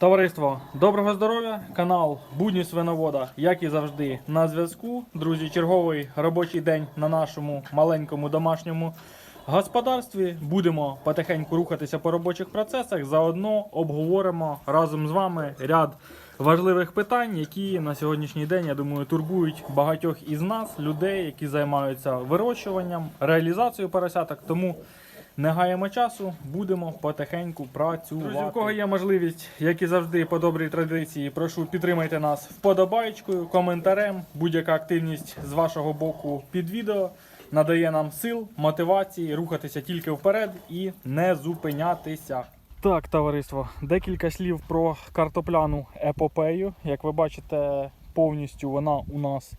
Товариство, доброго здоров'я! Канал Будні свиновода, як і завжди, на зв'язку. Друзі, черговий робочий день на нашому маленькому домашньому господарстві. Будемо потихеньку рухатися по робочих процесах. Заодно обговоримо разом з вами ряд важливих питань, які на сьогоднішній день, я думаю, турбують багатьох із нас, людей, які займаються вирощуванням, реалізацією поросяток. Тому не гаємо часу, будемо потихеньку працювати. Друзі, у кого є можливість, як і завжди, по добрій традиції, прошу підтримайте нас вподобайкою, коментарем. Будь-яка активність з вашого боку під відео надає нам сил, мотивації рухатися тільки вперед і не зупинятися. Так, товариство, декілька слів про картопляну епопею. Як ви бачите, повністю вона у нас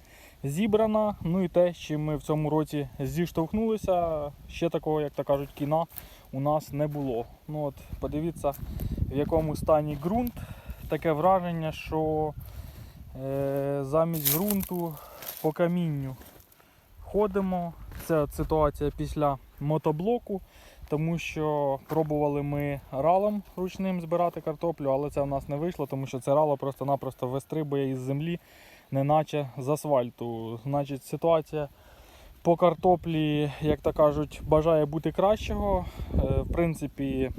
зібрана. Ну і те, з чим ми в цьому році зіштовхнулися, ще такого, як то кажуть, кіна у нас не було. Ну от Подивіться, в якому стані ґрунт. Таке враження, що е, замість ґрунту по камінню ходимо. Це ситуація після мотоблоку, тому що пробували ми ралом ручним збирати картоплю, але це в нас не вийшло, тому що це рало просто-напросто вистрибує із землі, неначе з асфальту. Значить, ситуація по картоплі, як то кажуть, бажає бути кращого. Е, В принципі,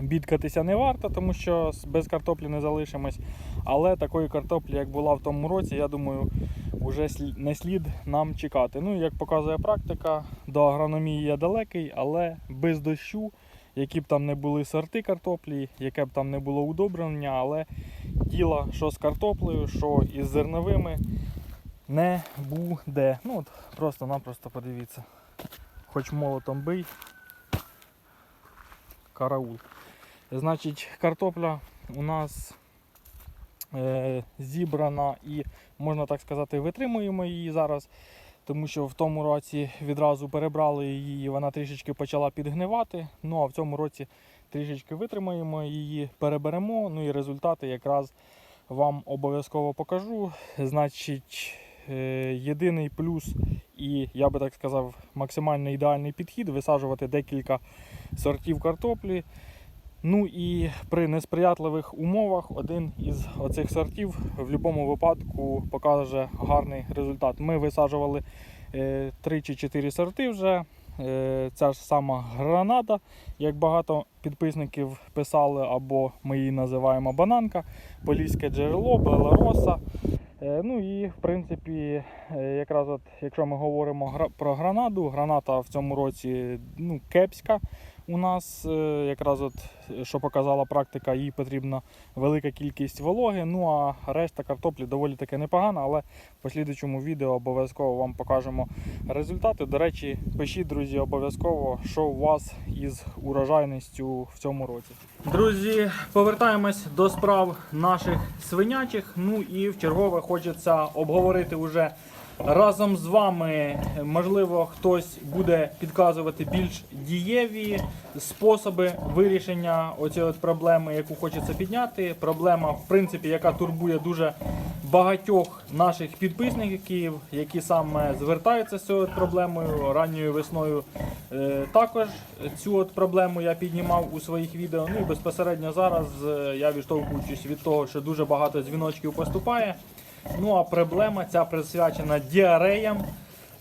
бідкатися не варто, тому що без картоплі не залишимось. Але такої картоплі, як була в тому році, я думаю, вже не слід нам чекати. Ну, як показує практика, до агрономії я далекий, але без дощу, які б там не були сорти картоплі, яке б там не було удобрення, але діла, що з картоплею, що із зерновими, не буде. Ну от просто-напросто подивіться. Хоч молотом бий. Караул. Значить, картопля у нас е, зібрана і, можна так сказати, витримуємо її зараз. Тому що в тому році відразу перебрали її, вона трішечки почала підгнивати. Ну а в цьому році трішечки витримаємо її, переберемо. Ну і результати якраз вам обов'язково покажу. Значить, е, єдиний плюс, і я би так сказав, максимально ідеальний підхід висаджувати декілька сортів картоплі. Ну і при несприятливих умовах один із оцих сортів в будь-якому випадку покаже гарний результат. Ми висаджували 3 чи 4 сорти вже. Е, Ця ж сама гранада, як багато підписників писали, або ми її називаємо бананка, поліське джерело, белароса. Е, Ну і в принципі, е, якраз от, якщо ми говоримо про гранаду, граната в цьому році ну, кепська у нас, е, якраз от, е, що показала практика, їй потрібна велика кількість вологи. Ну а решта картоплі доволі таки непогана, але в послідуючому відео обов'язково вам покажемо результати. До речі, пишіть, друзі, обов'язково, що у вас із урожайністю в цьому році. Друзі, повертаємось до справ наших свинячих. Ну і в чергове хочеться обговорити уже разом з вами. Можливо, хтось буде підказувати більш дієві способи вирішення оцієї проблеми, яку хочеться підняти. Проблема, в принципі, яка турбує дуже багатьох наших підписників, які саме звертаються з цією проблемою ранньою весною. Е, Також цю от проблему я піднімав у своїх відео. Ну і безпосередньо зараз е, я відштовхуючись від того, що дуже багато дзвіночків поступає. Ну а проблема ця присвячена діареям.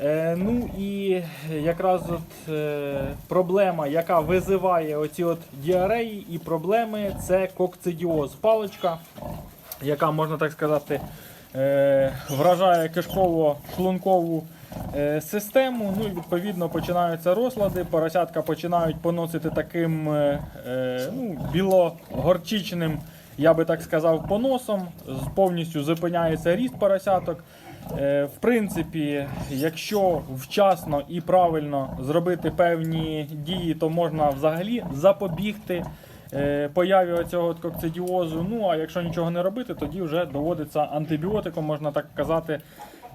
Е, ну і якраз от, е, проблема, яка визиває оці от діареї і проблеми, це кокцидіоз. Паличка, яка, можна так сказати, е, вражає кишково-шлункову е, систему. Ну і відповідно починаються розлади. Поросятка починають поносити таким е, е, ну, білогорчичним, я би так сказав, поносом. Повністю зупиняється ріст поросяток. Е, В принципі, якщо вчасно і правильно зробити певні дії, то можна взагалі запобігти е, появі цього кокцидіозу. Ну а якщо нічого не робити, тоді вже доводиться антибіотиком, можна так казати,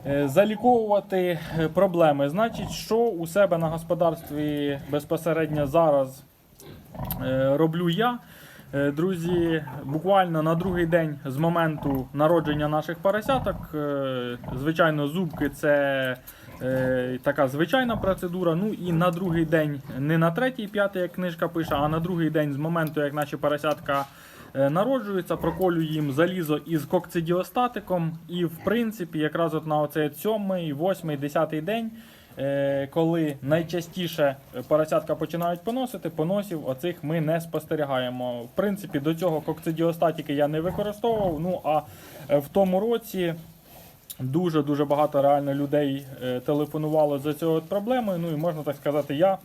е, заліковувати проблеми. Значить, що у себе на господарстві безпосередньо зараз роблю я. Е, Друзі, буквально на другий день з моменту народження наших поросяток, е, звичайно, зубки це е, така звичайна процедура. Ну і на другий день, не на третій, п'ятий, як книжка пише, а на другий день з моменту, як наші поросятка народжуються, проколю їм залізо із кокцидіостатиком. І в принципі, якраз от на оцей сьомий, восьмий, десятий день, коли найчастіше поросятка починають поносити, поносів оцих ми не спостерігаємо. В принципі, до цього кокцидіостатики я не використовував. Ну а е, в тому році. Дуже дуже багато реально людей е, телефонувало за цією проблемою. Ну і можна так сказати, я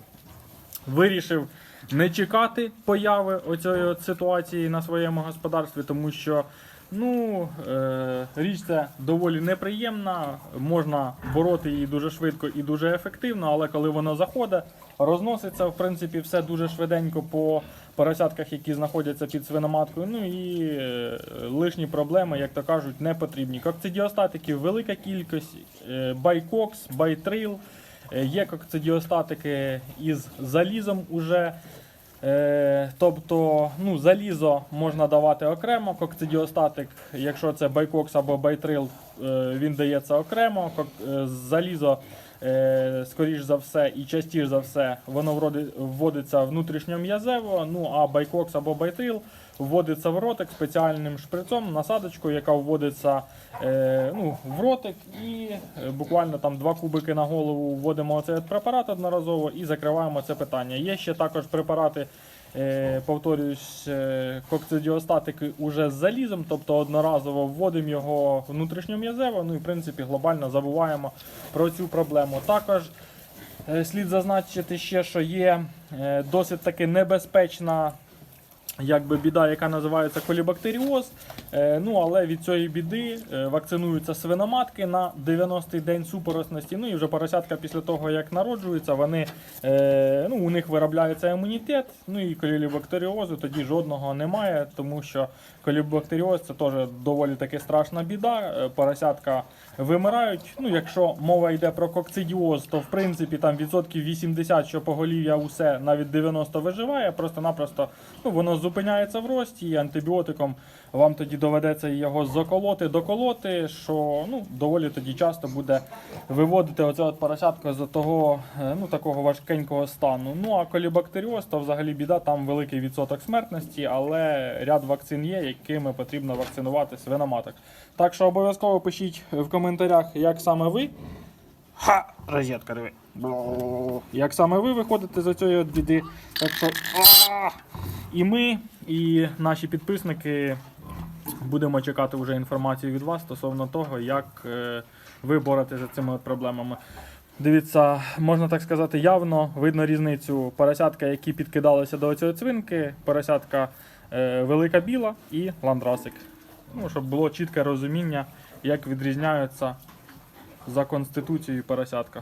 вирішив не чекати появи оцієї ситуації на своєму господарстві, тому що ну, е, річ це доволі неприємна. Можна бороти її дуже швидко і дуже ефективно, але коли воно заходить, розноситься в принципі все дуже швиденько по поросятках, які знаходяться під свиноматкою. Ну і е, лишні проблеми, як то кажуть, не потрібні. Кокцидіостатиків велика кількість, е, байкокс, байтрил. Є кокцидіостатики із залізом уже. Е, тобто, ну, залізо можна давати окремо. Кокцидіостатик, якщо це байкокс або байтрил, е, він дається окремо. Е, залізо, скоріш за все, і частіше за все, воно вводиться внутрішньом'язево. Ну а байкокс або байтрил вводиться в ротик спеціальним шприцом, насадочкою, яка вводиться е, ну, в ротик, і е, буквально там два кубики на голову вводимо цей препарат одноразово і закриваємо це питання. Є ще також препарати. Е, повторюсь, е, кокцидіостатики уже з залізом, тобто одноразово вводимо його внутрішньом'язево, ну і в принципі глобально забуваємо про цю проблему. Також слід зазначити ще, що є досить таки небезпечна якби біда, яка називається колібактеріоз. Е, ну, але від цієї біди е, вакцинуються свиноматки на 90-й день супоросності. Ну і вже поросятка після того, як народжуються, вони, е, ну, у них виробляється імунітет. Ну і колібактеріозу тоді жодного немає, тому що колібактеріоз це теж доволі таки страшна біда. Поросятка вимирають. Ну, якщо мова йде про кокцидіоз, то в принципі там відсотків 80, що поголів'я усе навіть 90 виживає, просто-напросто ну, воно зупиняється в рості, і антибіотиком вам тоді доведеться його заколоти, доколоти, що ну, доволі тоді часто буде виводити оце от поросятко з того е, ну, такого важкенького стану. Ну а колібактеріоз, то взагалі біда, там великий відсоток смертності, але ряд вакцин є, якими потрібно вакцинувати свиноматок. Так що обов'язково пишіть в коментарях, як саме ви. Ха! Розетка, диви. Як саме ви виходите з цієї біди. Так що. І ми, і наші підписники будемо чекати вже інформацію від вас стосовно того, як е, ви боретеся з цими проблемами. Дивіться, можна так сказати, явно видно різницю поросятка, які підкидалися до цієї цвинки, поросятка е, велика біла і ландрасик. Ну, щоб було чітке розуміння, як відрізняються за конституцією поросятка.